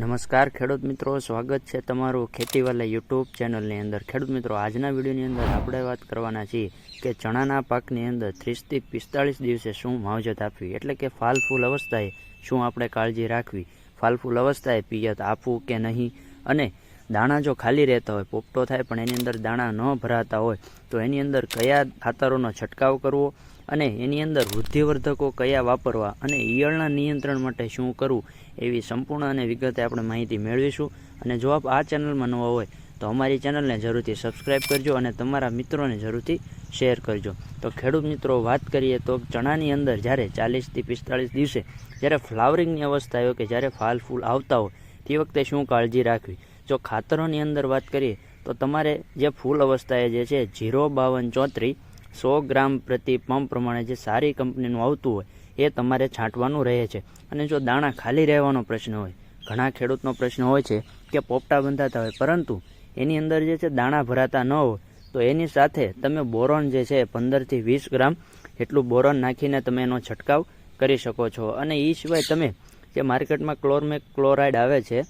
નમસ્કાર ખેડૂત મિત્રો, સ્વાગત છે તમારું ખેતીવાલા યુટ્યુબ ચેનલની અંદર. ખેડૂત મિત્રો, આજના વિડીયોની અંદર આપણે વાત કરવાના છીએ કે ચણાના પાકની અંદર ત્રીસથી પિસ્તાળીસ દિવસે શું માવજત આપવી, એટલે કે ફાલ ફૂલ અવસ્થાએ શું આપણે કાળજી રાખવી, ફાલ ફૂલ અવસ્થાએ પિયત આપવું કે નહીં, અને દાણા જો ખાલી રહેતા હોય, પોપટો થાય પણ એની અંદર દાણા ન ભરાતા હોય, તો એની અંદર કયા ખાતરોનો છંટકાવ કરવો અને એની અંદર વૃદ્ધિવર્ધકો કયા વાપરવા અને ઈયળના નિયંત્રણ માટે શું કરવું એવી સંપૂર્ણ અને વિગતે આપણે માહિતી મેળવીશું. અને જો આપ આ ચેનલમાં નવા હોય, તો અમારી ચેનલને જરૂરથી સબસ્ક્રાઈબ કરજો અને તમારા મિત્રોને જરૂરથી શેર કરજો. તો ખેડૂત મિત્રો, વાત કરીએ તો ચણાની અંદર જ્યારે ચાલીસથી પિસ્તાળીસ દિવસે જ્યારે ફ્લાવરિંગની અવસ્થા હોય કે જ્યારે ફાલ ફૂલ આવતા હોય, તે વખતે શું કાળજી રાખવી? જો ખાતરોની અંદર વાત કરીએ, તો તમારે જે ફૂલ અવસ્થાએ જે છે, જીરો બાવન ચોત્રીસ સો ગ્રામ પ્રતિ પંપ પ્રમાણે જે સારી કંપનીનું આવતું હોય, એ તમારે છાંટવાનું રહે છે. અને જો દાણા ખાલી રહેવાનો પ્રશ્ન હોય, ઘણા ખેડૂતનો પ્રશ્ન હોય છે કે પોપટા બંધાતા હોય, પરંતુ એની અંદર જે છે દાણા ભરાતા ન હોય, તો એની સાથે તમે બોરોન જે છે પંદરથી વીસ ગ્રામ એટલું બોરોન નાખીને તમે એનો છંટકાવ કરી શકો છો. અને એ સિવાય તમે જે માર્કેટમાં ક્લોરમેક ક્લોરાઇડ આવે છે,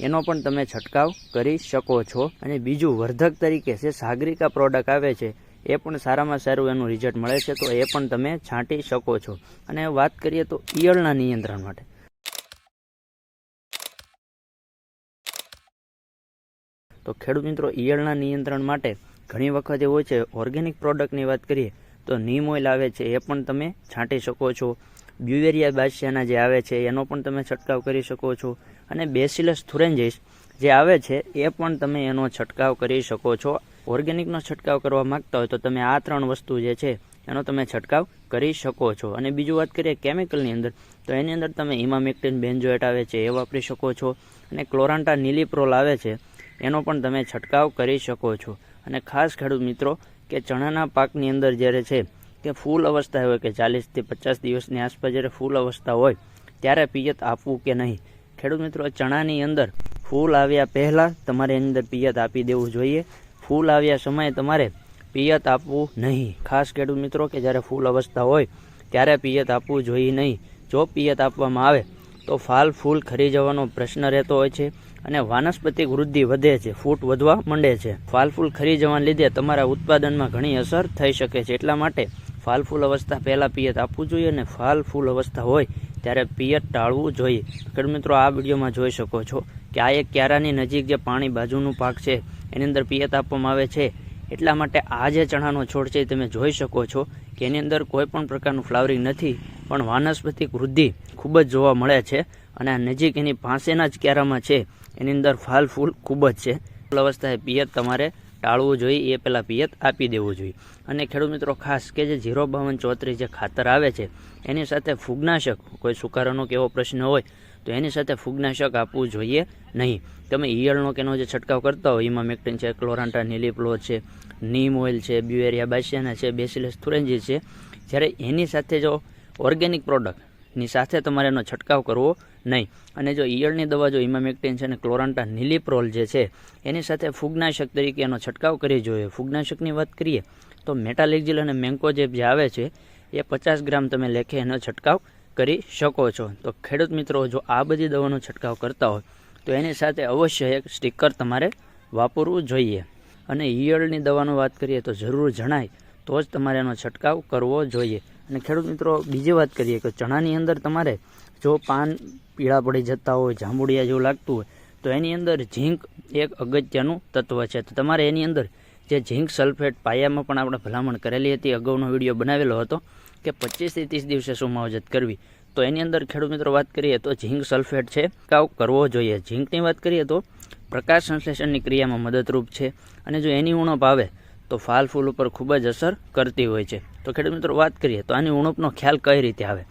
એનો પણ તમે છંટકાવ કરી શકો છો. અને બીજું, વર્ધક તરીકે જે સાગરિકા પ્રોડક્ટ આવે છે એ પણ સારામાં સારું એનું રિઝલ્ટ મળે છે, તો એ પણ તમે છાંટી શકો છો. અને વાત કરીએ તો ઈયળના નિયંત્રણ માટે. તો ખેડૂત મિત્રો, ઈયળના નિયંત્રણ માટે ઘણી વખત એવું છે ઓર્ગેનિક પ્રોડક્ટની વાત કરીએ, તો નીમ ઓઇલ આવે છે, એ પણ તમે છાંટી શકો છો. બ્યુવેરિયા બાસિયાના જે આવે છે, એનો પણ તમે છંટકાવ કરી શકો છો. અને બેસિલસ થુરેન્જીસ જે આવે છે, એ પણ તમે એનો છંટકાવ કરી શકો છો. ઓર્ગેનિકનો છંટકાવ કરવા માંગતા હોય તો તમે આ ત્રણ વસ્તુ જે છે, એનો તમે છંટકાવ કરી શકો છો. અને બીજું વાત કરીએ કેમિકલની અંદર, તો એની અંદર તમે ઇમામેક્ટિન બેન્જોએટ આવે છે, એ વાપરી શકો છો. અને ક્લોરાન્ટા નીલીપ્રોલ આવે છે, એનો પણ તમે છંટકાવ કરી શકો છો. અને ખાસ ખેડૂત મિત્રો, કે ચણાના પાકની અંદર જ્યારે છે, કે ફૂલ અવસ્થા હોય કે ચાલીસથી પચાસ દિવસની આસપાસ જ્યારે ફૂલ અવસ્થા હોય, ત્યારે પિયત આપવું કે નહીં? ખેડૂત મિત્રો, ચણાની અંદર ફૂલ આવ્યા પહેલાં તમારે એની અંદર પિયત આપી દેવું જોઈએ. ફૂલ આવ્યા સમયે તમારે પિયત આપવું નહીં. ખાસ ખેડૂત મિત્રો કે જ્યારે ફૂલ અવસ્થા હોય, ત્યારે પિયત આપવું જોઈએ નહીં. જો પિયત આપવામાં આવે, તો ફાલ ફૂલ ખરી જવાનો પ્રશ્ન રહેતો હોય છે અને વાનસ્પતિક વૃદ્ધિ વધે છે, ફૂટ વધવા માંડે છે. ફાલ ફૂલ ખરી જવાને લીધે તમારા ઉત્પાદનમાં ઘણી અસર થઈ શકે છે. એટલા માટે ફાલ ફૂલ અવસ્થા પહેલાં પિયત આપવું જોઈએ અને ફાલ ફૂલ અવસ્થા હોય ત્યારે પિયત ટાળવું જોઈએ. ખેડૂત મિત્રો, આ વિડીયોમાં જોઈ શકો છો કે આ એક ક્યારાની નજીક જે પાણી બાજુનું પાક છે એની અંદર પિયત આપવામાં આવે છે. એટલા માટે આ જે ચણાનો છોડ છે તમે જોઈ શકો છો કે એની અંદર કોઈ પણ પ્રકારનું ફ્લાવરિંગ નથી, પણ વાનસ્પતિક વૃદ્ધિ ખૂબ જ જોવા મળે છે અને આ નજીક એની પાસેના જ ક્યારામાં છે. એની અંદર ફાલ ફૂલ ખૂબ જ છે. અવસ્થાએ પિયત તમારે ટાળવું જોઈએ, એ પહેલાં પિયત આપી દેવું જોઈએ. અને ખેડૂત મિત્રો, ખાસ કે જે ઝીરો બાવન ચોત્રીસ જે ખાતર આવે છે, એની સાથે ફૂગનાશક, કોઈ સુકારાનો કેવો પ્રશ્ન હોય તો એની સાથે ફૂગનાશક આપવું જોઈએ નહીં. તમે ઈયળનો કે એનો જે છંટકાવ કરતા હોય એમાં મેક્ટિન છે, ક્લોરાન્ટા નીલીપ્લો છે, નીમ ઓઇલ છે બ્યુએરિયા બાસિયાના છે, બેસિલસ થુરેન્જી છે. જ્યારે એની સાથે જો ઓર્ગેનિક પ્રોડક્ટની સાથે તમારે એનો છંટકાવ કરવો નહીં. અને જો ઈયળની દવા જો ઇમામેક્ટિન છે અને ક્લોરાન્ટા નીલીપ્રોલ જે છે, એની સાથે ફૂગનાશક તરીકે એનો છંટકાવ કરી જોઈએ. ફૂગનાશકની વાત કરીએ, તો મેટાલેક્ઝિલ અને મેન્કોજેબ જે આવે છે, એ પચાસ ગ્રામ તમે લેખે એનો છંટકાવ કરી શકો છો. તો ખેડૂત મિત્રો, જો આ બધી દવાનો છંટકાવ કરતા હોય, તો એની સાથે અવશ્ય એક સ્ટીકર તમારે વાપરવું જોઈએ. અને ઈયળની દવાનો વાત કરીએ તો જરૂર જણાય, તો જ તમારે એનો છંટકાવ કરવો જોઈએ. અને ખેડૂત મિત્રો, બીજી વાત કરીએ કે ચણાની અંદર તમારે જો પાન પીળા પડી જતા હોય, જાંબુડિયા જેવું લાગતું હોય, તો એની અંદર ઝીંક એક અગત્યનું તત્વ છે. તો તમારે એની અંદર જે ઝીંક સલ્ફેટ પાયામાં પણ આપણે ભલામણ કરેલી હતી, અગાઉનો વીડિયો બનાવેલો હતો કે પચીસથી ત્રીસ દિવસે શું માવજત કરવી? તો એની અંદર ખેડૂત મિત્રો વાત કરીએ તો ઝીંક સલ્ફેટ છે, કાવ કરવો જોઈએ. ઝીંકની વાત કરીએ તો પ્રકાશ સંશ્લેષણની ક્રિયામાં મદદરૂપ છે અને જો એની ઉણપ આવે તો ફાલ ફૂલ ઉપર ખૂબ જ અસર કરતી હોય છે. તો ખેડૂત મિત્રો વાત કરીએ તો આની ઉણપનો ખ્યાલ કઈ રીતે આવે?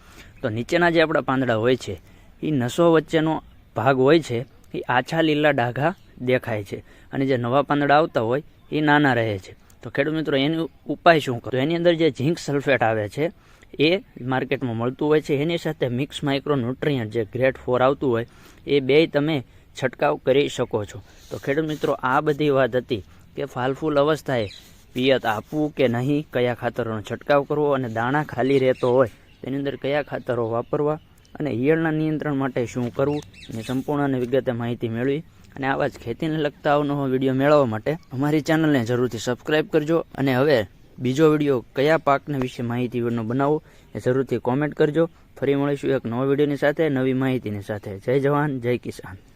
તો નીચેના જે આપણા પાંદડા હોય છે એ નસો વચ્ચેનો ભાગ હોય છે એ આછા લીલા ડાઘા દેખાય છે અને જે નવા પાંદડા આવતા હોય એ નાના રહે છે. તો ખેડૂત મિત્રો એનો ઉપાય શું કરો? એની અંદર જે ઝીંક સલ્ફેટ આવે છે એ માર્કેટમાં મળતું હોય છે. એની સાથે મિક્સ માઇક્રો ન્યુટ્રિયન્ટ જે ગ્રેડ ફોર આવતું હોય, એ બે તમે છંટકાવ કરી શકો છો. તો ખેડૂત મિત્રો, આ બધી વાત હતી કે ફાલફૂલ અવસ્થાએ પિયત આપવું કે નહીં, કયા ખાતરોનો છંટકાવ કરવો અને દાણા ખાલી રહેતો હોય, તેની અંદર કયા ખાતરો વાપરવા અને ઈયળના નિયંત્રણ માટે શું કરવું, એની સંપૂર્ણ અને વિગતે માહિતી મેળવી. અને આવા જ ખેતીને લગતા અવનવો વીડિયો મેળવવા માટે અમારી ચેનલને જરૂરથી સબસ્ક્રાઈબ કરજો. અને હવે બીજો વીડિયો કયા પાકને વિશે માહિતીનો બનાવો એ જરૂરથી કોમેન્ટ કરજો. ફરી મળીશું એક નવા વિડીયોની સાથે, નવી માહિતીની સાથે. જય જવાન, જય કિસાન.